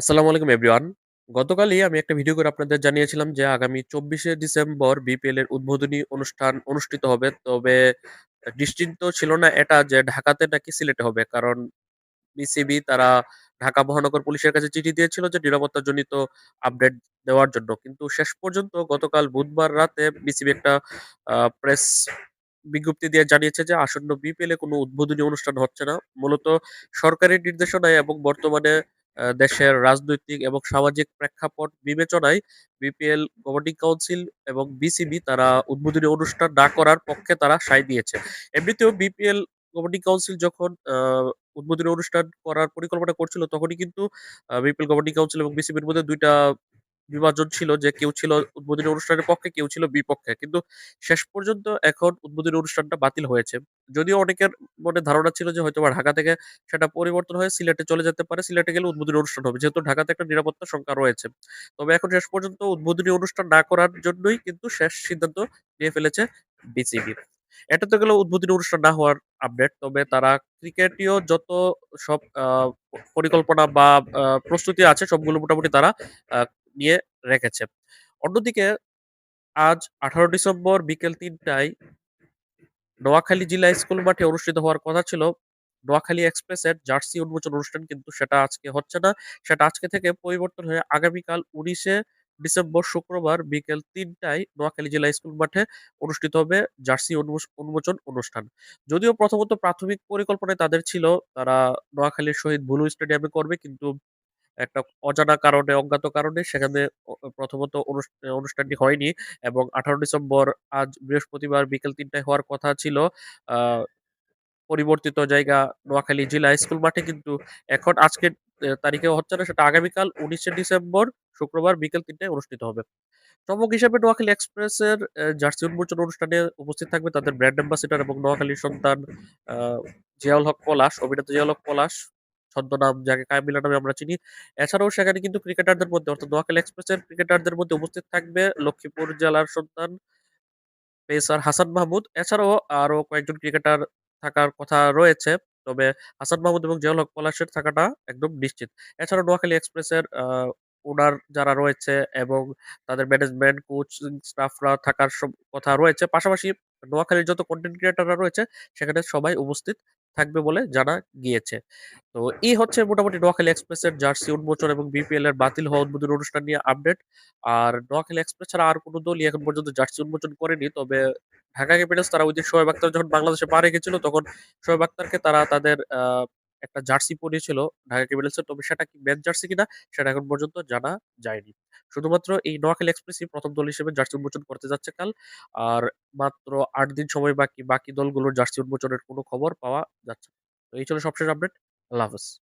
আসসালামু আলাইকুম এভরিওয়ান। গতকালই আমি একটা ভিডিও করে আপনাদের জানিয়েছিলাম যে আগামী ২৪শে ডিসেম্বর বিপিএল এর উদ্বোধনী অনুষ্ঠান অনুষ্ঠিত হবে। তবে নিশ্চিন্ত ছিল না এটা যে ঢাকাতে নাকি সিলেটে হবে। কারণ বিসিবি তারা ঢাকা মহানগর পুলিশের কাছে চিঠি দিয়েছিল যে নিরাপত্তাজনিত আপডেট দেওয়ার জন্য। কিন্তু শেষ পর্যন্ত গতকাল বুধবার রাতে বিসিবি একটা প্রেস বিজ্ঞপ্তি দিয়ে জানিয়েছে যে আসন্ন বিপিএল এ কোনো উদ্বোধনী অনুষ্ঠান হচ্ছে না। মূলত সরকারি নির্দেশনায় এবং বর্তমানে দেশের রাজনৈতিক এবং সামাজিক প্রেক্ষাপট বিবেচনায় বিপিএল গভর্নিং কাউন্সিল এবং বিসিবি তারা উদ্বোধনী অনুষ্ঠান না করার পক্ষে তারা সায় দিয়েছে। এমনিতেও বিপিএল গভর্নিং কাউন্সিল যখন উদ্বোধনী অনুষ্ঠান করার পরিকল্পনা করছিল, তখনই কিন্তু বিপিএল গভর্নিং কাউন্সিল এবং বিসিবির মধ্যে ২ টা বিভাজন ছিল যে কেউ ছিল উদ্বোধনী অনুষ্ঠানের পক্ষে, কেউ ছিল বিপক্ষে। কিন্তু শেষ পর্যন্ত এখন উদ্বোধনী অনুষ্ঠানটা বাতিল হয়েছে। যদিও অনেকের মনে ধারণা ছিল যে হয়তোবা ঢাকা থেকে সেটা পরিবর্তন হয়ে সিলেটে চলে যেতে পারে। সিলেটে গেলে উদ্বোধনী অনুষ্ঠান হবে। যেহেতু ঢাকাতে একটা নিরাপত্তা সংখ্যা রয়েছে। তবে এখন শেষ পর্যন্ত উদ্বোধনী অনুষ্ঠান না করার জন্যই কিন্তু শেষ সিদ্ধান্ত নিয়ে ফেলেছে বিসিবি। এটা তো গেল উদ্বোধনী অনুষ্ঠান না হওয়ার আপডেট। তবে তারা ক্রিকেটীয় যত সব পরিকল্পনা বা প্রস্তুতি আছে সবগুলো মোটামুটি তারা নিয়ে রেখেছে। অন্যদিকে আজ ১৮ ডিসেম্বর বিকেল তিনটায় নোয়াখালী জেলা স্কুল মাঠে অনুষ্ঠিত হওয়ার কথা ছিল নোয়াখালী এক্সপ্রেসের জার্সি উন্মোচন অনুষ্ঠান কিন্তু সেটা আজকে হচ্ছে না। সেটা আজকে থেকে পরিবর্তন হয়ে আগামীকাল ১৯শে ডিসেম্বর শুক্রবার বিকেল তিনটায় নোয়াখালী জেলা স্কুল মাঠে অনুষ্ঠিত হবে জার্সি উন্মোচন অনুষ্ঠান। যদিও প্রথমত প্রাথমিক পরিকল্পনায় তাদের ছিল, তারা নোয়াখালীর শহীদ ভুলু স্টেডিয়ামে করবে, কিন্তু একটা অজানা কারণে, অজ্ঞাত কারণে সেখানে প্রথমত অনুষ্ঠানটি হয়নি এবং ১৮ ডিসেম্বর আজ বৃহস্পতিবার বিকেল তিনটায় হওয়ার কথা ছিল। পরিবর্তিত জায়গা নোয়াখালী জেলা স্কুল মাঠে কিন্তু এখন আজকের তারিখে হচ্ছে না সেটা আগামীকাল ১৯শে ডিসেম্বর শুক্রবার বিকেল তিনটায় অনুষ্ঠিত হবে। চমক হিসেবে নোয়াখালী এক্সপ্রেসের জার্সি উন্মোচন অনুষ্ঠানে উপস্থিত থাকবে তাদের ব্র্যান্ড অ্যাম্বাসেডর এবং নোয়াখালীর সন্তান জিয়াউল হক পলাশ, অভিনেতা জিয়াউল হক পলাশ ছদ্মনাম যাকে কামিলা নামে আমরা চিনি। এছাড়াও সেখানে কিন্তু ক্রিকেটারদের মধ্যে অর্থাৎ নোয়াখালী এক্সপ্রেসের ক্রিকেটারদের মধ্যে উপস্থিত থাকবে লক্ষ্মীপুর জেলার সন্তান পেসার হাসান মাহমুদ। এছাড়াও আরও কয়েকজন ক্রিকেটার থাকার কথা রয়েছে। তবে হাসান মাহমুদ এবং জিয়াউল পলাশের থাকাটা একদম নিশ্চিত। এছাড়াও নোয়াখালী এক্সপ্রেসের ওনার যারা রয়েছে এবং তাদের ম্যানেজমেন্ট, কোচ স্টাফরা থাকার সব কথা রয়েছে। পাশাপাশি নোয়াখালীর যত কনটেন্ট ক্রিয়েটররা রয়েছে সেখানে সবাই উপস্থিত থাকবে বলে জানা গিয়েছে। তো এই হচ্ছে মোটামুটি নোয়াখালী এক্সপ্রেসের জার্সি উন্মোচন এবং বিপিএল এর বাতিল হওয়া উদ্বোধন অনুষ্ঠান নিয়ে আপডেট। আর নোয়াখালী এক্সপ্রেস ছাড়া আর কোনো দলই এখন পর্যন্ত জার্সি উন্মোচন করেনি। তবে ঢাকা ক্যাপিটালস তারা ওই যে শোয়েব আক্তার যখন বাংলাদেশে পা রেখেছিল, তখন শোয়েব আক্তারকে তারা তাদের আ একটা জার্সি পরিয়েছিল ঢাকা ক্যাপিটালসের। তবে সেটা কি ম্যাচ জার্সি কিনা সেটা এখন পর্যন্ত জানা যায়নি। শুধুমাত্র এই নোয়াখালী এক্সপ্রেসই প্রথম দল হিসেবে জার্সি উন্মোচন করতে যাচ্ছে কাল। আর মাত্র আট দিন সময় বাকি। বাকি দলগুলোর জার্সি উন্মোচনের কোনো খবর পাওয়া যাচ্ছে। তো এই ছিল সবশেষ আপডেট। আল্লাহ হাফেজ।